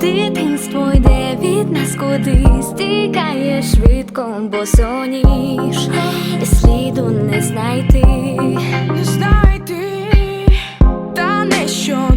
Дитинство йде від нас кудись, тікає швидко, бо соніж і сліду не знайти, не знайти, та не що.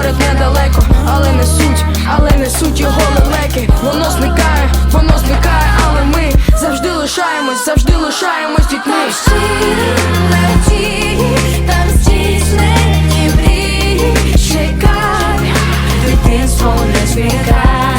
поряд недалеко, але не суть, але не суть його лелеки. Воно зникає, воно зникає, але ми завжди лишаємось, завжди лишаємось дітьми. Чекай, дитинство не зникає